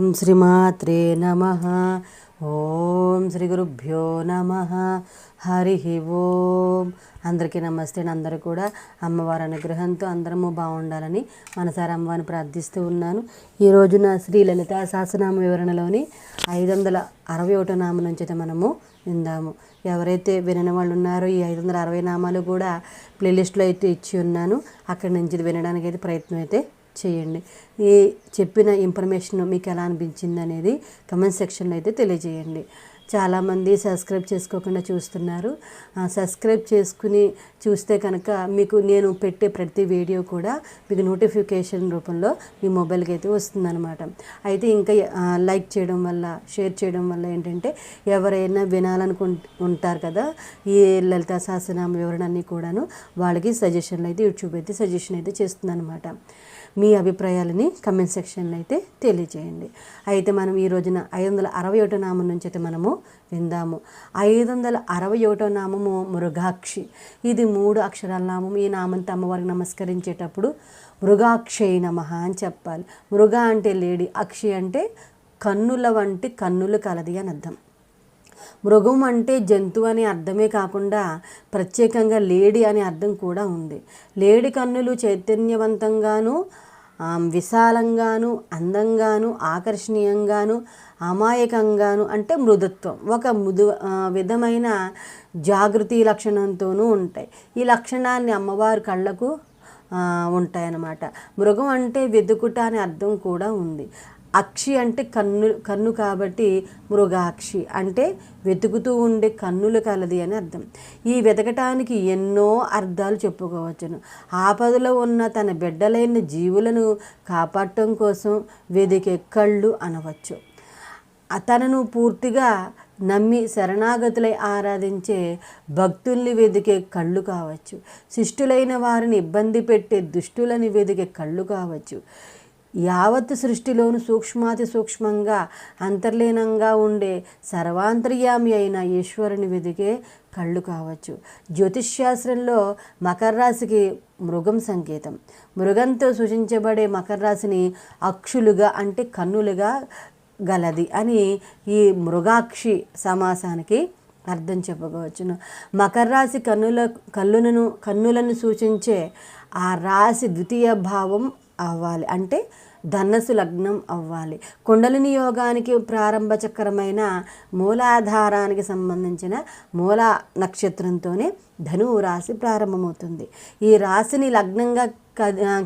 ఓం శ్రీమాత్రే నమ. ఓం శ్రీ గురుభ్యో నమ. హరి ఓం. అందరికీ నమస్తే. అందరూ కూడా అమ్మవారి అనుగ్రహంతో అందరము బాగుండాలని మనసారి అమ్మవారిని ప్రార్థిస్తూ ఉన్నాను. ఈ రోజున శ్రీ లలిత సహస్రనామ వివరణలోని ఐదు వందల అరవై ఒకటో నామం నుంచి అయితే మనము విందాము. ఎవరైతే వినని వాళ్ళు ఉన్నారో ఈ ఐదు వందల అరవై నామాలు కూడా ప్లేలిస్ట్లో అయితే ఇచ్చి ఉన్నాను. అక్కడి నుంచి వినడానికి అయితే ప్రయత్నం అయితే చేయండి. ఈ చెప్పిన ఇన్ఫర్మేషన్ మీకు ఎలా అనిపించింది అనేది కమెంట్ సెక్షన్లో అయితే తెలియజేయండి. చాలామంది సబ్స్క్రైబ్ చేసుకోకుండా చూస్తున్నారు. సబ్స్క్రైబ్ చేసుకుని చూస్తే కనుక మీకు నేను పెట్టే ప్రతి వీడియో కూడా మీకు నోటిఫికేషన్ రూపంలో మీ మొబైల్కి అయితే వస్తుందన్నమాట. అయితే ఇంకా లైక్ చేయడం వల్ల షేర్ చేయడం వల్ల ఏంటంటే ఎవరైనా వినాలనుకు ఉంటారు కదా ఈ లలిత సహస్రనామ వివరణ అన్నీ కూడాను వాళ్ళకి సజెషన్లు అయితే యూట్యూబ్ అయితే సజెషన్ అయితే చేస్తుందన్నమాట. మీ అభిప్రాయాలని కమెంట్ సెక్షన్లో అయితే తెలియజేయండి. అయితే మనం ఈ రోజున ఐదు వందల అరవై ఒకటో నామం నుంచి అయితే మనము విందాము. ఐదు వందల అరవై ఒకటో నామము మృగాక్షి. ఇది మూడు అక్షరాల నామం ఈ నామంతో అమ్మవారికి నమస్కరించేటప్పుడు మృగాక్షయ నమ అని చెప్పాలి. మృగ అంటే లేడీ అక్షి అంటే కన్నుల వంటి కన్నులు కలది అని అర్థం. మృగం అంటే జంతువు అనే అర్థమే కాకుండా ప్రత్యేకంగా లేడీ అనే అర్థం కూడా ఉంది. లేడి కన్నులు చైతన్యవంతంగాను విశాలంగాను అందంగాను ఆకర్షణీయంగాను అమాయకంగాను అంటే మృదుత్వం. ఒక మృదు విధమైన జాగృతి లక్షణంతోనూ ఉంటాయి. ఈ లక్షణాన్ని అమ్మవారి కళ్ళకు ఉంటాయన్నమాట. మృగం అంటే వెతుకుట అనే అర్థం కూడా ఉంది. అక్షి అంటే కన్ను కన్ను కాబట్టి మృగాక్షి అంటే వెతుకుతూ ఉండే కన్నులు కలది అని అర్థం. ఈ వెతకటానికి ఎన్నో అర్థాలు చెప్పుకోవచ్చును. ఆపదలో ఉన్న తన బిడ్డలైన జీవులను కాపాడటం కోసం వెదికే కళ్ళు అనవచ్చు. తనను పూర్తిగా నమ్మి శరణాగతులై ఆరాధించే భక్తుల్ని వెదికే కళ్ళు కావచ్చు. శిష్టులైన వారిని ఇబ్బంది పెట్టే దుష్టులని వెదికే కళ్ళు కావచ్చు. యావత్ సృష్టిలోను సూక్ష్మాతి సూక్ష్మంగా అంతర్లీనంగా ఉండే సర్వాంతర్యామి అయిన ఈశ్వరుని వెదికే కళ్ళు కావచ్చు. జ్యోతిష్శాస్త్రంలో మకర రాశికి మృగం సంకేతం. మృగంతో సూచించబడే మకర రాశిని అక్షులుగా అంటే కన్నులుగా గలది అని ఈ మృగాక్షి సమాసానికి అర్థం చెప్పుకోవచ్చును మకర రాశి కన్నుల కళ్ళులను కన్నులను సూచించే ఆ రాశి ద్వితీయ భావం అవ్వాలి. అంటే ధనస్సు లగ్నం అవ్వాలి. కుండలిని యోగానికి ప్రారంభ చక్రమైన మూలాధారానికి సంబంధించిన మూల నక్షత్రంతోనే ధనువు రాశి ప్రారంభమవుతుంది. ఈ రాశిని లగ్నంగా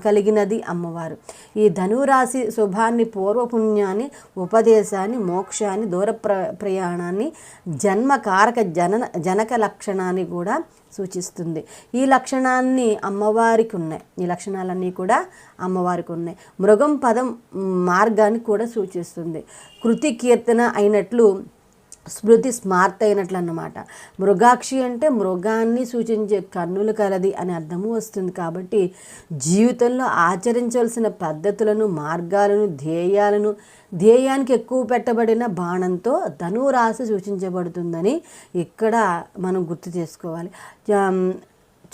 కలిగినది అమ్మవారు. ఈ ధనురాశి శుభాన్ని పూర్వపుణ్యాన్ని ఉపదేశాన్ని మోక్షాన్ని దూర ప్ర ప్రయాణాన్ని జన్మకారక జన జనక లక్షణాన్ని కూడా సూచిస్తుంది. ఈ లక్షణాన్ని అమ్మవారికి ఉన్నాయి. ఈ లక్షణాలన్నీ కూడా అమ్మవారికి ఉన్నాయి. మృగం పదం మార్గాన్ని కూడా సూచిస్తుంది. కృతి కీర్తన అయినట్లు స్మృతి స్మార్ట్ అయినట్లు అన్నమాట మృగాక్షి అంటే మృగాన్ని సూచించే కన్నులు కలది అని అర్థము వస్తుంది కాబట్టి జీవితంలో ఆచరించవలసిన పద్ధతులను మార్గాలను ధ్యేయాలను ధ్యేయానికి ఎక్కువ పెట్టబడిన బాణంతో ధనురాశి సూచించబడుతుందని ఇక్కడ మనం గుర్తు చేసుకోవాలి.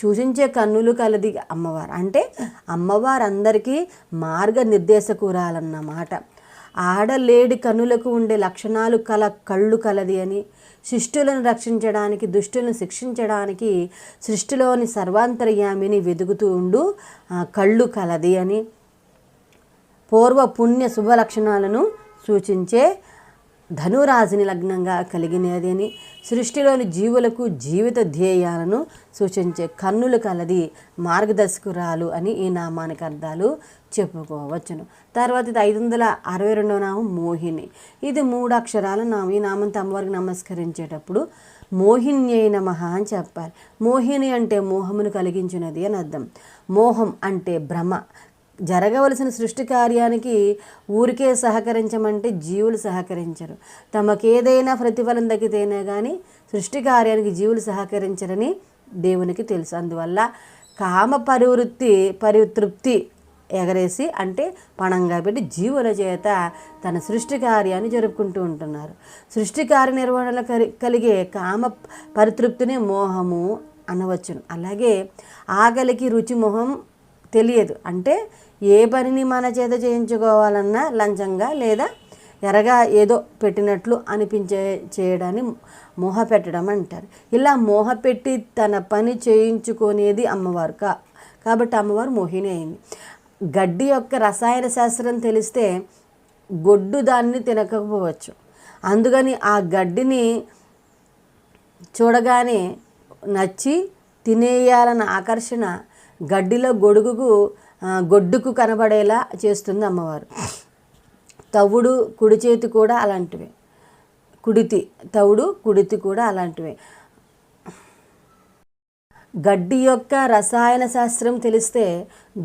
సూచించే కన్నులు కలది అమ్మవారు. అంటే అమ్మవారు అందరికీ మార్గనిర్దేశకురాలన్నమాట ఆడలేడి కనులకు ఉండే లక్షణాలు కల కళ్ళు కలది అని శిష్టులను రక్షించడానికి దుష్టులను శిక్షించడానికి సృష్టిలోని సర్వాంతర్యామిని వెదుగుతూ ఉండు కళ్ళు కలది అని. పూర్వ పుణ్య శుభ లక్షణాలను సూచించే ధనురాశిని లగ్నంగా కలిగినదని అని సృష్టిలోని జీవులకు జీవిత ధ్యేయాలను సూచించే కన్నులు కలది మార్గదర్శకురాలు అని ఈ నామానికి అర్థాలు చెప్పుకోవచ్చును. తర్వాత ఇది ఐదు వందల అరవై రెండవ నామం మోహిని. ఇది మూడు అక్షరాల నామం. ఈ నామంతో అమ్మవారికి నమస్కరించేటప్పుడు అయిన మహా అని చెప్పాలి. మోహిని అంటే మోహమును కలిగించినది అని అర్థం. మోహం అంటే భ్రమ. జరగవలసిన సృష్టి కార్యానికి ఊరికే సహకరించమంటే జీవులు సహకరించరు. తమకేదైనా ప్రతిఫలం దక్కితేనే కానీ సృష్టి కార్యానికి జీవులు సహకరించరని దేవునికి తెలుసు. అందువల్ల కామ పరివృత్తి పరితృప్తి ఎగరేసి అంటే పణంగా పెట్టి జీవుల చేత తన సృష్టి కార్యాన్ని జరుపుకుంటూ ఉంటున్నారు. సృష్టి కార్య నిర్వహణలో కలి- కలిగే కామ పరితృప్తిని మోహము అనవచ్చును. అలాగే ఆకలికి రుచి మొహం తెలియదు. అంటే ఏ పనిని మన చేత చేయించుకోవాలన్నా లంచంగా లేదా ఎరగా ఏదో పెట్టినట్లు అనిపించే చేయడాన్ని మోహ పెట్టడం అంటారు. ఇలా మోహ పెట్టి తన పని చేయించుకునేది అమ్మవారు కా కాబట్టి అమ్మవారు మోహిని అయింది. గడ్డి యొక్క రసాయన శాస్త్రం తెలిస్తే గొడ్డు దాన్ని తినకపోవచ్చు. అందుకని ఆ గడ్డిని చూడగానే నచ్చి తినేయాలన్న ఆకర్షణ గడ్డిలో గొడుగుకు గొడ్డుకు కనబడేలా చేస్తుంది అమ్మవారు. తవుడు కుడి చేతి కూడా అలాంటివే. కుడితి తవుడు కుడితి కూడా అలాంటివే. గడ్డి యొక్క రసాయన శాస్త్రం తెలిస్తే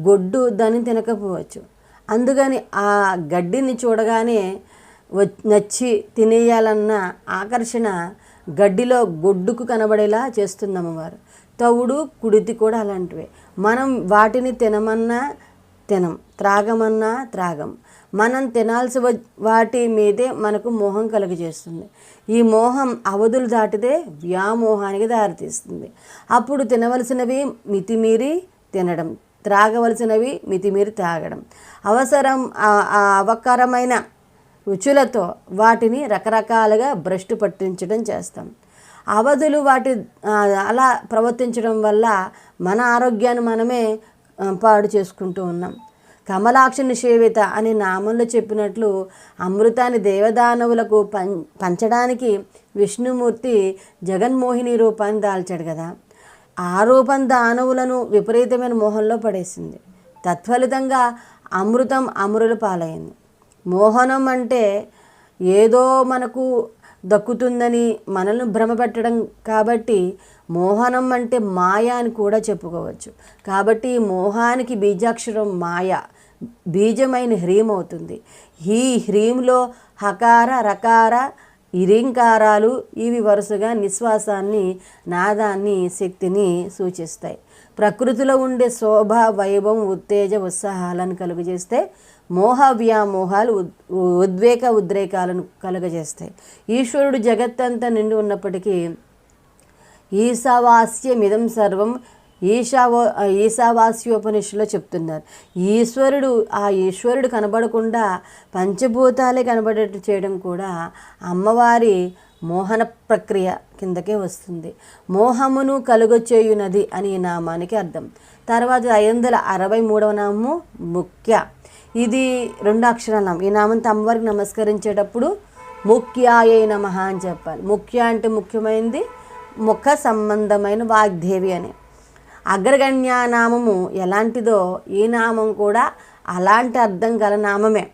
గొడ్డు దాన్ని తినకపోవచ్చు. అందుకని ఆ గడ్డిని చూడగానే నచ్చి తినేయాలన్న ఆకర్షణ గడ్డిలో గొడ్డుకు కనబడేలా చేస్తుంది అమ్మవారు. తవుడు కుడితి కూడా అలాంటివే. మనం వాటిని తినమన్నా తినం త్రాగమన్నా త్రాగం. మనం తినాల్సి వ- వాటి మీదే మనకు మోహం కలుగజేస్తుంది. ఈ మోహం అవధులు దాటితే వ్యామోహానికి దారితీస్తుంది. అప్పుడు తినవలసినవి మితిమీరి తినడం త్రాగవలసినవి మితిమీరి తాగడం అవసరం అవకరమైన రుచులతో వాటిని రకరకాలుగా భ్రష్టు పట్టించడం చేస్తాం. అవధులు వాటి అలా ప్రవర్తించడం వల్ల మన ఆరోగ్యాన్ని మనమే పాడు చేసుకుంటూ ఉన్నాం. కమలాక్షి సేవిత అనే నామంలో చెప్పినట్లు అమృతాన్ని దేవదానవులకు పం పంచడానికి విష్ణుమూర్తి జగన్మోహిని రూపాన్ని దాల్చాడు కదా. ఆ రూపం దానవులను విపరీతమైన మోహంలో పడేసింది. తత్ఫలితంగా అమృతం అమరుల పాలైంది. మోహనం అంటే ఏదో మనకు దక్కుతుందని మనల్ని భ్రమపెట్టడం కాబట్టి మోహనం అంటే మాయ అని కూడా చెప్పుకోవచ్చు. కాబట్టి ఈ మోహానికి బీజాక్షరం మాయ బీజమైన హ్రీం అవుతుంది. ఈ హ్రీంలో హకార రకార ఇరింకారాలు ఇవి వరుసగా నిశ్వాసాన్ని నాదాన్ని శక్తిని సూచిస్తాయి. ప్రకృతిలో ఉండే శోభ వైభవం ఉత్తేజ ఉత్సాహాలను కలుగజేస్తే మోహ వ్యామోహాలు ఉద్వేగ ఉద్రేకాలను కలుగజేస్తాయి. ఈశ్వరుడు జగత్తంతా నిండి ఉన్నప్పటికీ ఈశావాస్యమిదం సర్వం ఈశావో ఈశావాస్యోపనిషిలో చెప్తున్నారు. ఈశ్వరుడు ఆ ఈశ్వరుడు కనబడకుండా పంచభూతాలే కనబడేట్టు చేయడం కూడా అమ్మవారి మోహన ప్రక్రియ కిందకే వస్తుంది. మోహమును కలుగచేయునది అని ఈ నామానికి అర్థం. తర్వాత ఐదు వందల అరవై మూడవ నామము ముఖ్య. ఇది రెండు అక్షరాల నామం. ఈ నామంతో అమ్మవారికి నమస్కరించేటప్పుడు ముఖ్యాయ నమః అని చెప్పాలి. ముఖ్య అంటే ముఖ్యమైనది ముఖ సంబంధమైన వాగ్దేవి అని. అగ్రగణ్య నామము ఎలాంటిదో ఈ నామం కూడా అలాంటి అర్థం గల నామమే.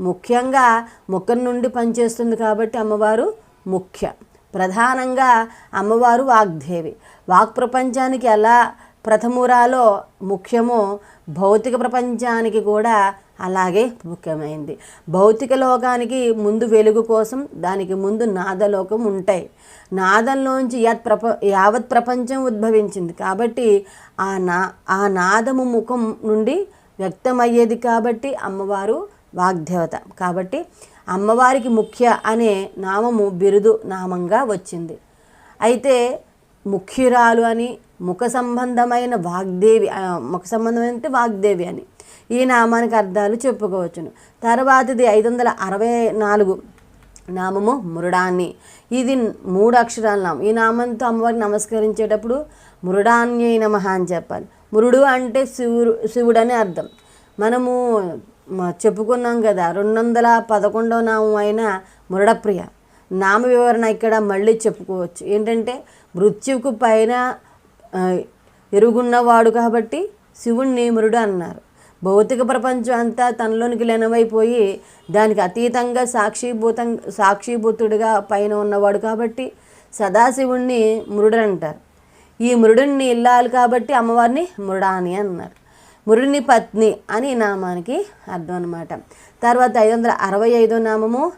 ముఖ్యంగా ముఖం నుండి పనిచేస్తుంది కాబట్టి అమ్మవారు ముఖ్య. ప్రధానంగా అమ్మవారు వాగ్దేవి. వాక్ ప్రపంచానికి ఎలా ప్రథమురాలో ముఖ్యమో భౌతిక ప్రపంచానికి కూడా అలాగే ముఖ్యమైంది. భౌతిక లోకానికి ముందు వెలుగు కోసం దానికి ముందు నాదలోకం ఉంటాయి. నాదంలోంచి యత్ ప్రప యావత్ ప్రపంచం ఉద్భవించింది కాబట్టి ఆ నా ఆ నాదము ముఖం నుండి వ్యక్తమయ్యేది కాబట్టి అమ్మవారు వాగ్దేవత. కాబట్టి అమ్మవారికి ముఖ్య అనే నామము బిరుదు నామంగా వచ్చింది. అయితే ముఖ్యురాలు అని ముఖ సంబంధమైన వాగ్దేవి ముఖ సంబంధమైన అంటే వాగ్దేవి అని ఈ నామానికి అర్థాలు చెప్పుకోవచ్చును. తర్వాతది ఐదు వందల అరవై నాలుగు నామము మురుడాన్ని. ఇది మూడు అక్షరాల నామం. ఈ నామంతో అమ్మవారికి నమస్కరించేటప్పుడు మురుడాన్యై నమ అని చెప్పాలి. మురుడు అంటే శివుడు శివుడు అని అర్థం. మనము చెప్పుకున్నాం కదా రెండు వందల పదకొండవ నామం అయిన మురడప్రియ. నామ వివరణ ఇక్కడ మళ్ళీ చెప్పుకోవచ్చు. ఏంటంటే మృత్యువుకు పైన ఎరుగున్నవాడు కాబట్టి శివుణ్ణి మురుడు అన్నారు. భౌతిక ప్రపంచం అంతా తనలోనికి లీనమైపోయి దానికి అతీతంగా సాక్షిభూతం సాక్షిభూతుడిగా పైన ఉన్నవాడు కాబట్టి సదాశివుణ్ణి మురుడు అంటారు ఈ మృడుని ఇల్లాలి కాబట్టి అమ్మవారిని మృడాని అన్నారు. మురుని పత్ని అని నామానికి అర్థం అనమాట తర్వాత ఐదు వందల అరవై ఐదో నామము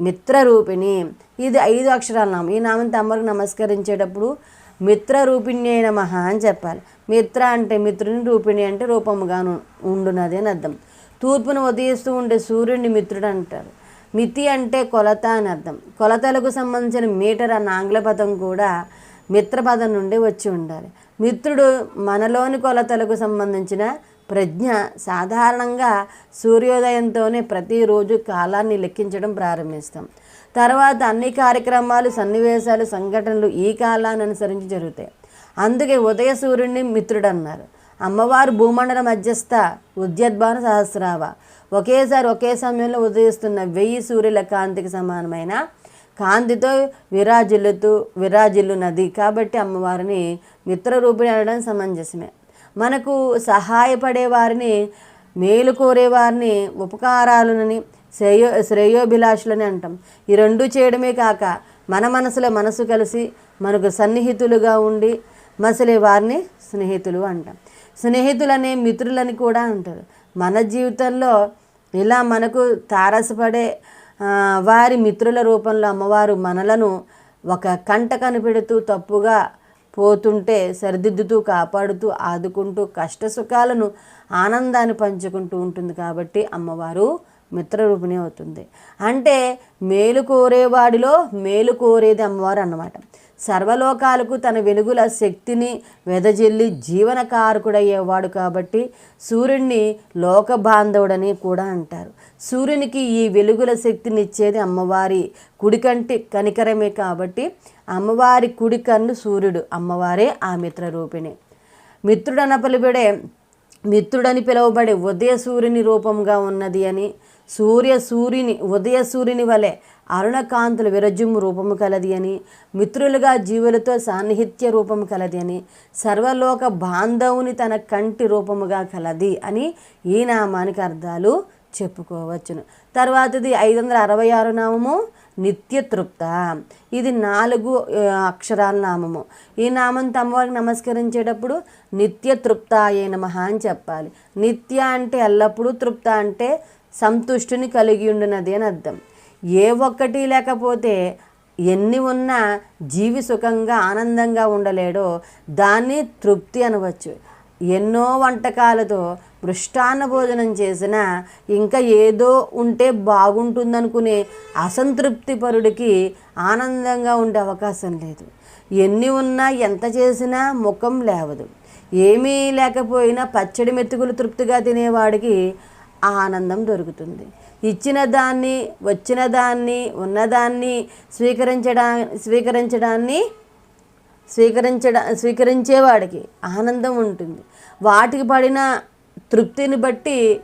మిత్రరూపిణి. ఇది ఐదు అక్షరాల నామం. ఈ నామంతో అమ్మవారికి నమస్కరించేటప్పుడు మిత్రరూపిణి అయిన మహా అని చెప్పాలి. మిత్ర అంటే మిత్రుని రూపిణి అంటే రూపముగాను ఉండునది అని అర్థం. తూర్పును ఉదయిస్తూ ఉండే సూర్యుడిని మిత్రుడు అంటారు. మితి అంటే కొలత అని అర్థం. కొలతలకు సంబంధించిన మీటర్ అన్న ఆంగ్ల పదం కూడా మిత్రపదం నుండి వచ్చి ఉండాలి. మిత్రుడు మనలోని కొలతలకు సంబంధించిన ప్రజ్ఞ సాధారణంగా సూర్యోదయంతోనే ప్రతిరోజు కాలాన్ని లెక్కించడం ప్రారంభిస్తాం. తర్వాత అన్ని కార్యక్రమాలు సన్నివేశాలు సంఘటనలు ఈ కాలాన్ని అనుసరించి జరుగుతాయి. అందుకే ఉదయ సూర్యుడిని మిత్రుడు అన్నారు అమ్మవారు భూమండల మధ్యస్థ ఉద్యద్భాన సహస్రావ. ఒకేసారి ఒకే సమయంలో ఉదయిస్తున్న వెయ్యి సూర్యుల కాంతికి సమానమైన కాంతితో విరాజిల్లుతూ విరాజిల్లు నది కాబట్టి అమ్మవారిని మిత్రరూపిణి అనడం సమంజసమే. మనకు సహాయపడే వారిని మేలు కోరే వారిని శ్రేయో శ్రేయోభిలాషులని అంటాం. ఈ రెండు చేయడమే కాక మన మనసులో మనసు కలిసి మనకు సన్నిహితులుగా ఉండి మసలే వారిని స్నేహితులు అంటాం. స్నేహితులనే మిత్రులని కూడా అంటారు. మన జీవితంలో ఇలా మనకు తారసపడే వారి మిత్రుల రూపంలో అమ్మవారు మనలను ఒక కంట కనిపెడుతూ తప్పుగా పోతుంటే సరిదిద్దుతూ కాపాడుతూ ఆదుకుంటూ కష్ట సుఖాలను ఆనందాన్ని పంచుకుంటూ ఉంటుంది కాబట్టి అమ్మవారు మిత్రరూపిణి అవుతుంది. అంటే మేలు కోరేవాడిలో మేలు కోరేది అమ్మవారు అన్నమాట. సర్వలోకాలకు తన వెలుగుల శక్తిని వెదజల్లి జీవనకారకుడయ్యేవాడు కాబట్టి సూర్యుడిని లోక బాంధవుడని కూడా అంటారు. సూర్యునికి ఈ వెలుగుల శక్తినిచ్చేది అమ్మవారి అమ్మవారి కుడికంటి కనికరమే కాబట్టి అమ్మవారి కుడి కన్ను సూర్యుడు అమ్మవారే ఆ మిత్రరూపిణి. మిత్రుడన పలిబడే మిత్రుడని పిలువబడే ఉదయ సూర్యుని రూపంగా ఉన్నది అని సూర్య సూర్యుని ఉదయ సూర్యుని వలె అరుణకాంతుల విరజుము రూపము కలది అని మిత్రులుగా జీవులతో సాన్నిహిత్య రూపము కలది అని సర్వలోక బాంధవుని తన కంటి రూపముగా కలది అని ఈ నామానికి అర్థాలు చెప్పుకోవచ్చును. తర్వాతది ఐదు వందల అరవై ఆరు నామము నిత్య తృప్త ఇది నాలుగు అక్షరాల నామము. ఈ నామం తమ్మవారికి నమస్కరించేటప్పుడు నిత్య అయిన మహా అని చెప్పాలి. నిత్య అంటే ఎల్లప్పుడూ తృప్త అంటే సంతుష్టిని కలిగి ఉండినది అని అర్థం. ఏ ఒక్కటి లేకపోతే ఎన్ని ఉన్నా జీవి సుఖంగా ఆనందంగా ఉండలేడో దాన్ని తృప్తి అనవచ్చు. ఎన్నో వంటకాలతో మృష్టాన్న భోజనం చేసినా ఇంకా ఏదో ఉంటే బాగుంటుందనుకునే అసంతృప్తి పరుడికి ఆనందంగా ఉండే అవకాశం లేదు. ఎన్ని ఉన్నా ఎంత చేసినా ముఖం లేవదు. ఏమీ లేకపోయినా పచ్చడి మెతుకులు తృప్తిగా తినేవాడికి ఆనందం దొరుకుతుంది. ఇచ్చిన దాన్ని వచ్చిన దాన్ని ఉన్నదాన్ని స్వీకరించడా స్వీకరించడాన్ని స్వీకరించడ స్వీకరించేవాడికి ఆనందం ఉంటుంది. వాటికి పడిన తృప్తిని బట్టి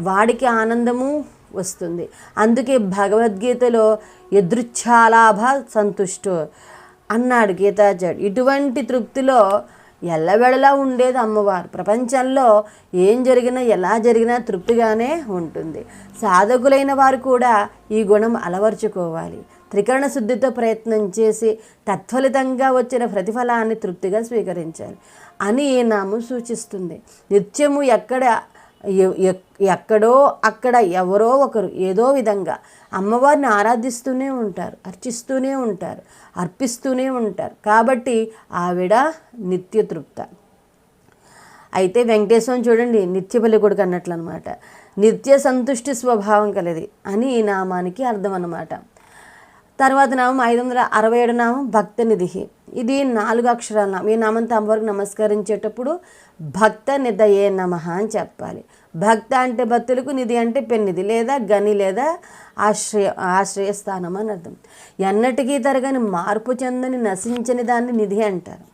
వాడికి ఆనందము వస్తుంది. అందుకే భగవద్గీతలో ఎదృచ్ఛాలాభ సంతుష్టు అన్నాడు గీతాచార్యుడు. ఇటువంటి తృప్తిలో ఎల్లవెడలా ఉండేది అమ్మవారు. ప్రపంచంలో ఏం జరిగినా ఎలా జరిగినా తృప్తిగానే ఉంటుంది. సాధకులైన వారు కూడా ఈ గుణం అలవర్చుకోవాలి. త్రికరణ శుద్ధితో ప్రయత్నం చేసి తత్ఫలితంగా వచ్చిన ప్రతిఫలాన్ని తృప్తిగా స్వీకరించాలి అని ఈ నామం సూచిస్తుంది. నిత్యము ఎక్కడ ఎక్కడో అక్కడ ఎవరో ఒకరు ఏదో విధంగా అమ్మవారిని ఆరాధిస్తూనే ఉంటారు అర్చిస్తూనే ఉంటారు అర్పిస్తూనే ఉంటారు. కాబట్టి ఆవిడ నిత్య తృప్త అయితే వెంకటేశ్వరం చూడండి నిత్య బలికొడుకు అన్నట్లు అనమాట నిత్య సంతుష్టి స్వభావం కలది అని ఈ నామానికి అర్థం అన్నమాట తర్వాత నామం ఐదు వందల అరవై ఏడు నామం భక్త నిధి ఇది నాలుగు అక్షరాల నామం. ఈ నామంతో అమ్మవారికి నమస్కరించేటప్పుడు భక్త నిధయే నమ అని చెప్పాలి. భక్త అంటే భక్తులకు నిధి అంటే పెన్నిధి లేదా గని లేదా ఆశ్రయ ఆశ్రయస్థానం అని అర్థం. ఎన్నటికీ తరగని మార్పు చెందని నశించని దాన్ని నిధి అంటారు.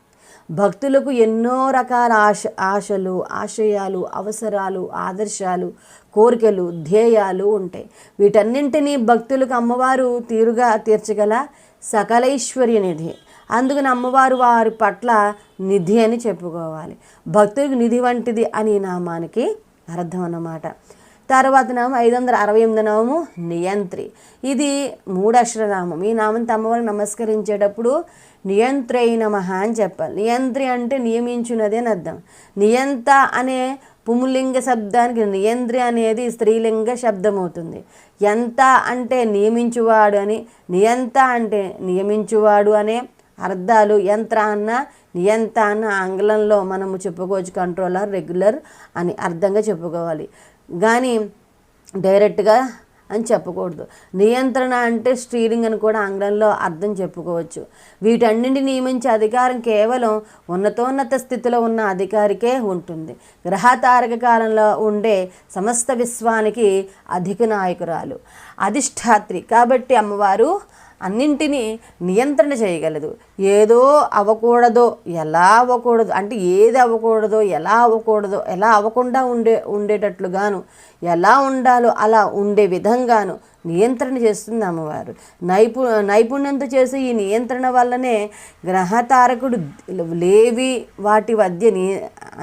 భక్తులకు ఎన్నో రకాల ఆశ ఆశలు ఆశయాలు అవసరాలు ఆదర్శాలు కోరికలు ధ్యేయాలు ఉంటాయి. వీటన్నింటినీ భక్తులకు అమ్మవారు తీరుగా తీర్చగల సకలైశ్వర్య నిధి. అందుకని అమ్మవారు వారి పట్ల నిధి అని చెప్పుకోవాలి. భక్తులకు నిధి వంటిది అని నామానికి అర్థం అన్నమాట. తర్వాత నామం ఐదు వందల అరవై ఎనిమిది నామము నియంత్రి. ఇది మూడక్షర నామం. ఈ నామంతో అమ్మవారికి నమస్కరించేటప్పుడు నియంత్రై నమ అని చెప్పాలి. నియంత్రి అంటే నియమించున్నది అని అర్థం. నియంత అనే పుంలింగ శబ్దానికి నియంత్రి అనేది స్త్రీలింగ శబ్దం అవుతుంది ఎంత అంటే నియమించువాడు అని నియంత అంటే నియమించువాడు అనే అర్థాలు యంత్ర అన్న నియంత అన్న ఆంగ్లంలో మనము చెప్పుకోవచ్చు కంట్రోలర్ రెగ్యులర్ అని అర్థంగా చెప్పుకోవాలి. కానీ డైరెక్ట్గా అని చెప్పకూడదు. నియంత్రణ అంటే స్టీరింగ్ అని కూడా ఆంగ్లంలో అర్థం చెప్పుకోవచ్చు. వీటన్నింటిని నియమించే అధికారం కేవలం ఉన్నతోన్నత స్థితిలో ఉన్న అధికారికే ఉంటుంది. గ్రహతారక కాలంలో ఉండే సమస్త విశ్వానికి అధిక నాయకురాలు. అధిష్టాత్రి కాబట్టి అమ్మవారు అన్నింటినీ నియంత్రణ చేయగలదు. ఏదో అవ్వకూడదో ఎలా అవ్వకూడదు అంటే ఏది అవ్వకూడదో ఎలా అవ్వకూడదో ఎలా అవ్వకుండా ఉండే ఉండేటట్లుగాను ఎలా ఉండాలో అలా ఉండే విధంగాను నియంత్రణ చేస్తుంది అమ్మవారు. నైపు నైపుణ్యంతో చేసే ఈ నియంత్రణ వల్లనే గ్రహతారకుడు లేవి వాటి మధ్య ని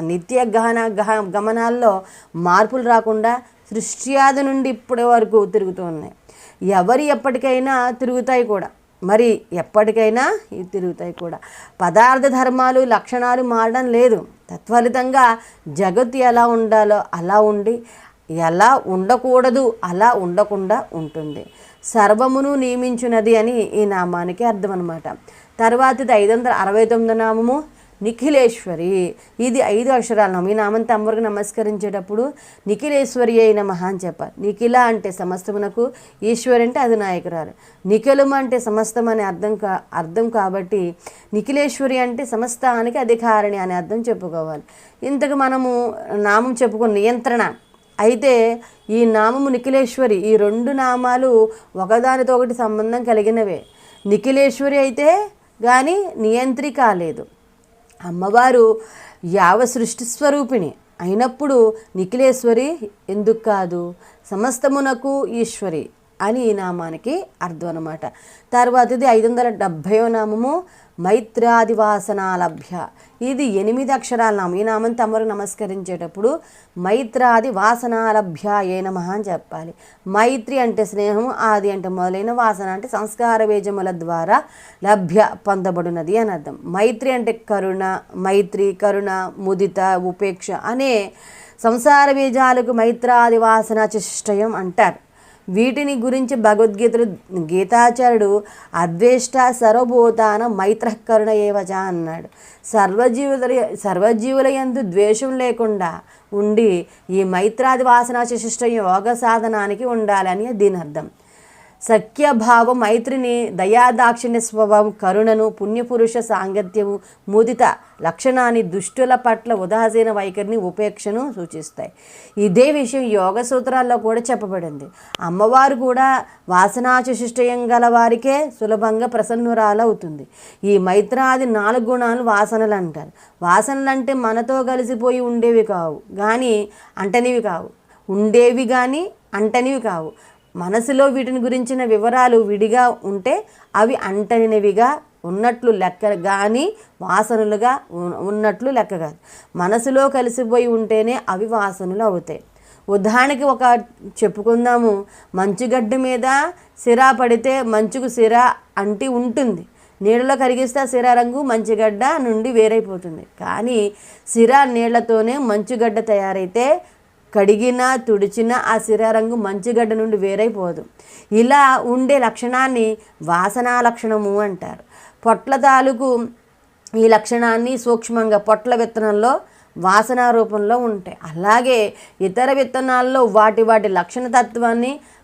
నిత్య గహన గహ గమనాల్లో మార్పులు రాకుండా సృష్ట్యాది నుండి ఇప్పటి వరకు తిరుగుతూ ఉన్నాయి. ఎవరు ఎప్పటికైనా తిరుగుతాయి కూడా. మరి ఎప్పటికైనా ఇవి తిరుగుతాయి కూడా. పదార్థ ధర్మాలు లక్షణాలు మారడం లేదు. తత్ఫలితంగా జగత్తు ఎలా ఉండాలో అలా ఉండి ఎలా ఉండకూడదు అలా ఉండకుండా ఉంటుంది. సర్వమును నియమించున్నది అని ఈ నామానికి అర్థం అనమాట తర్వాతది ఐదు వందల అరవై తొమ్మిది నామము నిఖిలేశ్వరి. ఇది ఐదు అక్షరాల నామం. ఈ నామం తమ్మరికి నమస్కరించేటప్పుడు నిఖిలేశ్వరి అయిన మహా అని చెప్పాలి నిఖిల అంటే సమస్తమునకు ఈశ్వరి అంటే అది నాయకురాలు నిఖిలం అంటే సమస్తం అనే అర్థం కా అర్థం కాబట్టి నిఖిలేశ్వరి అంటే సమస్తానికి అధికారిణి అనే అర్థం చెప్పుకోవాలి. ఇంతకు మనము నామం చెప్పుకున్న నియంత్రణ అయితే ఈ నామము నిఖిలేశ్వరి ఈ రెండు నామాలు ఒకదానితో ఒకటి సంబంధం కలిగినవే. నిఖిలేశ్వరి అయితే కానీ నియంత్రి కాలేదు అమ్మవారు యావ సృష్టి స్వరూపిణి అయినప్పుడు నిఖిలేశ్వరి ఎందుకు కాదు? సమస్తమునకు ఈశ్వరి. అని ఈ నామానికి అర్థం అనమాట తర్వాతది ఐదు వందల డెబ్భైవ నామము మైత్రాదివాసనాలభ్య. ఇది ఎనిమిది అక్షరాల నామం. ఈ నామం తమరు నమస్కరించేటప్పుడు మైత్రాది వాసనాలభ్య ఏ నమ అని చెప్పాలి. మైత్రి అంటే స్నేహము ఆది అంటే మొదలైన వాసన అంటే సంస్కార వేజముల ద్వారా లభ్య పొందబడినది అని అర్థం. మైత్రి అంటే కరుణ మైత్రి కరుణ ముదిత ఉపేక్ష అనే సంసార బీజాలకు మైత్రాది వాసన చిష్టయం అంటారు. వీటిని గురించి భగవద్గీతలు గీతాచార్యుడు అద్వేష్ట సర్వభూతాన మైత్రకరుణ ఏవచ అన్నాడు. సర్వజీవుల సర్వజీవుల యందు ద్వేషం లేకుండా ఉండి ఈ మైత్రాది వాసన శిష్ట యోగ సాధనానికి ఉండాలని దీని అర్థం సఖ్యభావం మైత్రిని దయాదాక్షిణ్య స్వభావం కరుణను పుణ్యపురుష సాంగత్యము ముదిత లక్షణాన్ని దుష్టుల పట్ల ఉదాసీన వైఖరిని ఉపేక్షను సూచిస్తాయి. ఇదే విషయం యోగ సూత్రాల్లో కూడా చెప్పబడింది. అమ్మవారు కూడా వాసనాచిశిష్టయం గల వారికే సులభంగా ప్రసన్నురాలవుతుంది. ఈ మైత్రాది నాలుగు గుణాలు వాసనలు అంటారు వాసనలంటే మనతో కలిసిపోయి ఉండేవి కావు కానీ అంటనివి కావు. ఉండేవి కానీ అంటనివి కావు. మనసులో వీటిని గురించిన వివరాలు విడిగా ఉంటే అవి అంటనివిగా ఉన్నట్లు లెక్క కానీ వాసనలుగా ఉన్నట్లు లెక్క కాదు. మనసులో కలిసిపోయి ఉంటేనే అవి వాసనలు అవుతాయి. ఉదాహరణకి ఒక చెప్పుకుందాము. మంచుగడ్డ మీద సిరా పడితే మంచుకు సిర అంటి ఉంటుంది. నీళ్ళలో కరిగిస్తే సిరా రంగు మంచుగడ్డ నుండి వేరైపోతుంది. కానీ సిరా నీళ్ళతోనే మంచుగడ్డ తయారైతే కడిగినా తుడిచినా ఆ శిరారంగు మంచుగడ్డ నుండి వేరైపోదు. ఇలా ఉండే లక్షణాన్ని వాసనా లక్షణము అంటారు. పొట్ల తాలూకు ఈ లక్షణాన్ని సూక్ష్మంగా పొట్ల విత్తనంలో వాసన రూపంలో ఉంటాయి. అలాగే ఇతర విత్తనాల్లో వాటి వాటి లక్షణ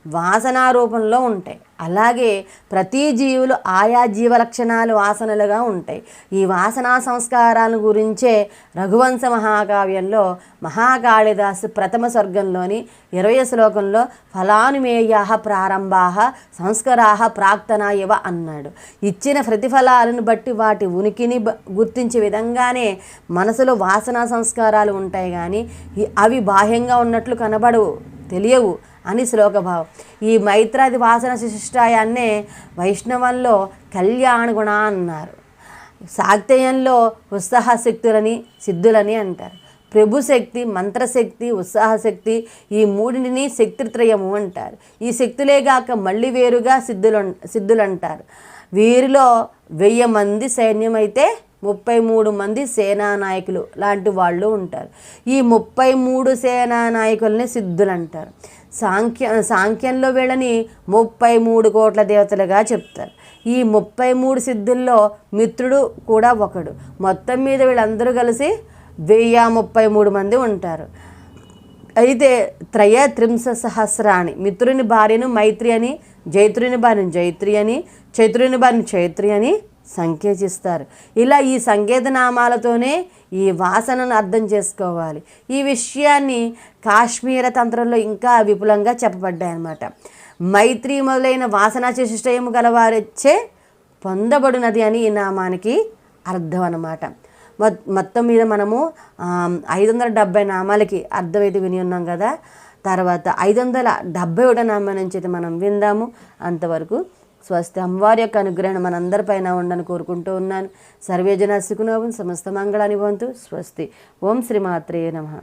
వాసనా రూపంలో ఉంటాయి. అలాగే ప్రతి జీవులు ఆయా జీవ లక్షణాలు వాసనలుగా ఉంటాయి. ఈ వాసనా సంస్కారాల గురించే రఘువంశ మహాకావ్యంలో మహాకాళిదాసు ప్రథమ స్వర్గంలోని ఇరవై శ్లోకంలో ఫలానుమేయా ప్రారంభా సంస్కరా ప్రాక్తన ఇవ అన్నాడు. ఇచ్చిన ప్రతిఫలాలను బట్టి వాటి ఉనికిని బ- గుర్తించే విధంగానే మనసులో వాసనా సంస్కారాలు ఉంటాయి కానీ అవి బాహ్యంగా ఉన్నట్లు కనబడవు తెలియవు. అని శ్లోకభావం. ఈ మైత్రాది వాసన శిష్టాయాన్నే వైష్ణవంలో కళ్యాణ గుణ అన్నారు. సాక్తేయంలో ఉత్సాహ శక్తులని సిద్ధులని అంటారు. ప్రభుశక్తి మంత్రశక్తి ఉత్సాహ శక్తి ఈ మూడిని శక్తిత్రయము అంటారు. ఈ శక్తులేగాక మళ్ళీ వేరుగా సిద్ధులు సిద్ధులు అంటారు వీరిలో వెయ్యి మంది సైన్యమైతే ముప్పై మూడు మంది సేనా నాయకులు లాంటి వాళ్ళు ఉంటారు. ఈ ముప్పై మూడు సేనా నాయకుల్ని సిద్ధులు అంటారు సాంఖ్య సాంఖ్యంలో వీళ్ళని ముప్పై మూడు కోట్ల దేవతలుగా చెప్తారు. ఈ ముప్పై మూడు సిద్ధుల్లో మిత్రుడు కూడా ఒకడు. మొత్తం మీద వీళ్ళందరూ కలిసి వెయ్యి ముప్పై మూడు మంది ఉంటారు. అయితే త్రయ త్రింశ అని మిత్రుని భార్యను మైత్రి అని జైత్రుని భార్యను జైత్రి అని చైత్రుని భార్యను చైత్రి అని సంకేతిస్తారు. ఇలా ఈ సంకేత నామాలతోనే ఈ వాసనను అర్థం చేసుకోవాలి. ఈ విషయాన్ని కాశ్మీర తంత్రంలో ఇంకా విపులంగా చెప్పబడ్డాయన్నమాట. మైత్రి మొదలైన వాసనా చేసిష్టయము గలవారిచ్చే పొందబడినది అని ఈ నామానికి అర్థం అన్నమాట మొత్తం మీద మనము ఐదు వందల డెబ్బై నామాలకి అర్థమైతే విని ఉన్నాం కదా. తర్వాత ఐదు వందల డెబ్బై ఒకటో నామా నుంచి అయితే మనం విందాము. అంతవరకు స్వస్తి అమ్మవారి యొక్క అనుగ్రహం మనందరిపైన ఉండని కోరుకుంటూ ఉన్నాను. సర్వేజన సుఖనోభం సమస్త మంగళాని వంతు స్వస్తి. ఓం శ్రీమాత్రే నమ.